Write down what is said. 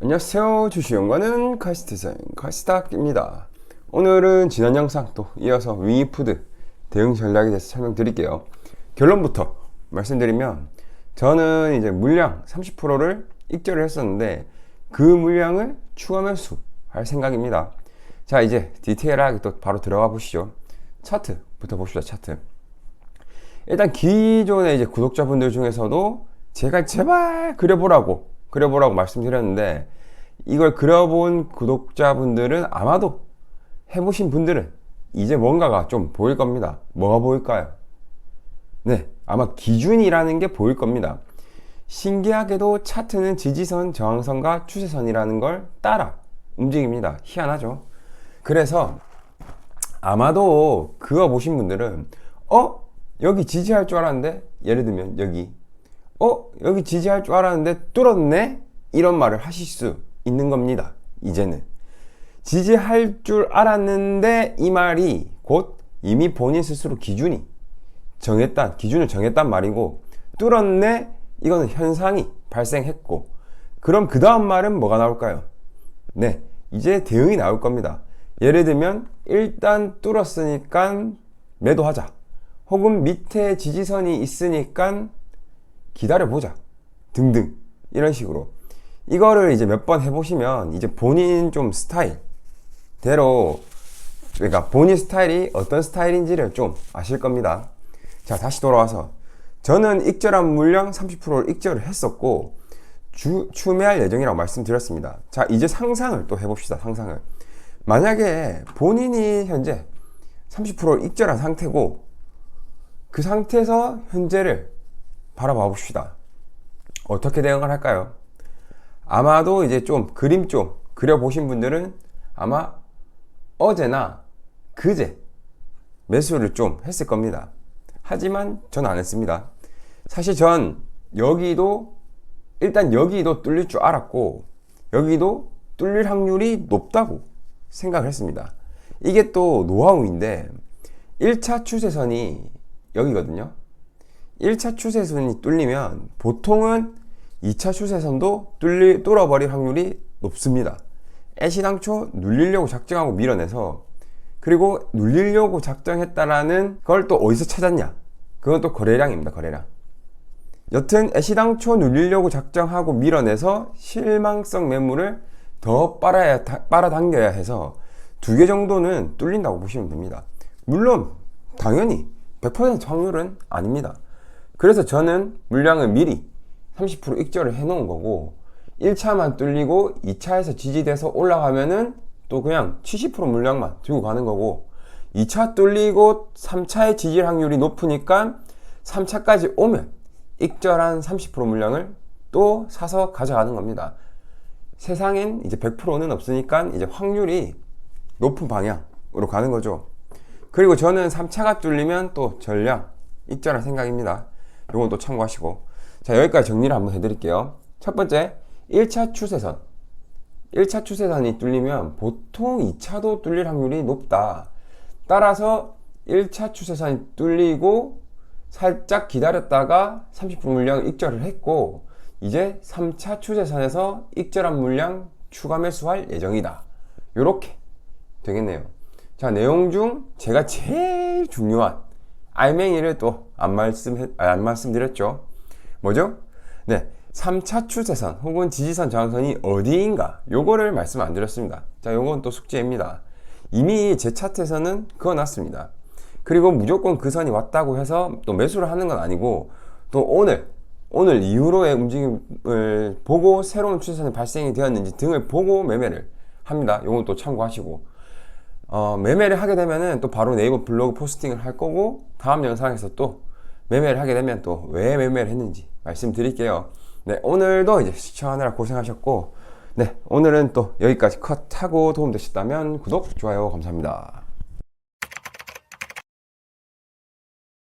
안녕하세요. 주식연구하는 카시트생 카시닥입니다. 오늘은 지난 영상 또 이어서 윙이푸드 대응 전략에 대해서 설명드릴게요. 결론부터 말씀드리면 저는 이제 물량 30%를 익절을 했었는데 그 물량을 추가 매수할 생각입니다. 자 이제 디테일하게 또 바로 들어가 보시죠. 차트부터 봅시다. 차트. 일단 기존의 이제 구독자분들 중에서도 제가 제발 그려보라고 그려보라고 말씀드렸는데 이걸 그려본 구독자분들은 아마도 해보신 분들은 이제 뭔가가 좀 보일 겁니다. 뭐가 보일까요? 네, 아마 기준이라는 게 보일 겁니다. 신기하게도 차트는 지지선, 저항선과 추세선이라는 걸 따라 움직입니다. 희한하죠? 그래서 아마도 그거 보신 분들은 어? 여기 지지할 줄 알았는데 예를 들면 여기 어? 여기 지지할 줄 알았는데 뚫었네? 이런 말을 하실 수 있는 겁니다. 이제는. 지지할 줄 알았는데 이 말이 곧 이미 본인 스스로 기준이 정했단, 기준을 정했단 말이고 뚫었네? 이거는 현상이 발생했고 그럼 그 다음 말은 뭐가 나올까요? 네, 이제 대응이 나올 겁니다. 예를 들면 일단 뚫었으니까 매도하자. 혹은 밑에 지지선이 있으니까 기다려보자. 등등. 이런 식으로. 이거를 이제 몇 번 해보시면 이제 본인 좀 스타일대로 그러니까 본인 스타일이 어떤 스타일인지를 좀 아실 겁니다. 자, 다시 돌아와서 저는 익절한 물량 30%를 익절을 했었고 주, 추매할 예정이라고 말씀드렸습니다. 자, 이제 상상을 또 해봅시다. 상상을. 만약에 본인이 현재 30%를 익절한 상태고 그 상태에서 현재를 바라봐 봅시다. 어떻게 대응을 할까요? 아마도 이제 좀 그림 좀 그려보신 분들은 아마 어제나 그제 매수를 좀 했을 겁니다. 하지만 전 안 했습니다. 사실 전 여기도 일단 여기도 뚫릴 줄 알았고 여기도 뚫릴 확률이 높다고 생각을 했습니다. 이게 또 노하우인데 1차 추세선이 여기거든요. 1차 추세선이 뚫리면 보통은 2차 추세선도 뚫리, 뚫어버릴 확률이 높습니다. 애시당초 눌리려고 작정하고 밀어내서 그리고 눌리려고 작정했다라는 걸 또 어디서 찾았냐? 그건 또 거래량입니다. 거래량. 여튼 애시당초 눌리려고 작정하고 밀어내서 실망성 매물을 더 빨아야, 빨아당겨야 해서 두 개 정도는 뚫린다고 보시면 됩니다. 물론 당연히 100% 확률은 아닙니다. 그래서 저는 물량을 미리 30% 익절을 해 놓은 거고 1차만 뚫리고 2차에서 지지돼서 올라가면은 또 그냥 70% 물량만 들고 가는 거고 2차 뚫리고 3차의 지지 확률이 높으니까 3차까지 오면 익절한 30% 물량을 또 사서 가져가는 겁니다. 세상엔 이제 100%는 없으니까 이제 확률이 높은 방향으로 가는 거죠. 그리고 저는 3차가 뚫리면 또 전량 익절할 생각입니다. 요건 또 참고하시고. 자, 여기까지 정리를 한번 해드릴게요. 첫 번째, 1차 추세선. 1차 추세선이 뚫리면 보통 2차도 뚫릴 확률이 높다. 따라서 1차 추세선이 뚫리고 살짝 기다렸다가 30분 물량 익절을 했고 이제 3차 추세선에서 익절한 물량 추가 매수할 예정이다. 요렇게 되겠네요. 자, 내용 중 제가 제일 중요한 알맹이를 또 안 말씀, 안 말씀드렸죠. 뭐죠? 네. 3차 추세선 혹은 지지선 저항선이 어디인가 요거를 말씀 안 드렸습니다. 자, 요건 또 숙제입니다. 이미 제 차트에서는 그어놨습니다. 그리고 무조건 그 선이 왔다고 해서 또 매수를 하는 건 아니고 또 오늘 오늘 이후로의 움직임을 보고 새로운 추세선이 발생이 되었는지 등을 보고 매매를 합니다. 요건 또 참고하시고 어, 매매를 하게 되면은 또 바로 네이버 블로그 포스팅을 할 거고 다음 영상에서 또 매매를 하게 되면 또 왜 매매를 했는지 말씀드릴게요. 네, 오늘도 이제 시청하느라 고생하셨고 네, 오늘은 또 여기까지 컷하고 도움되셨다면 구독, 좋아요 감사합니다.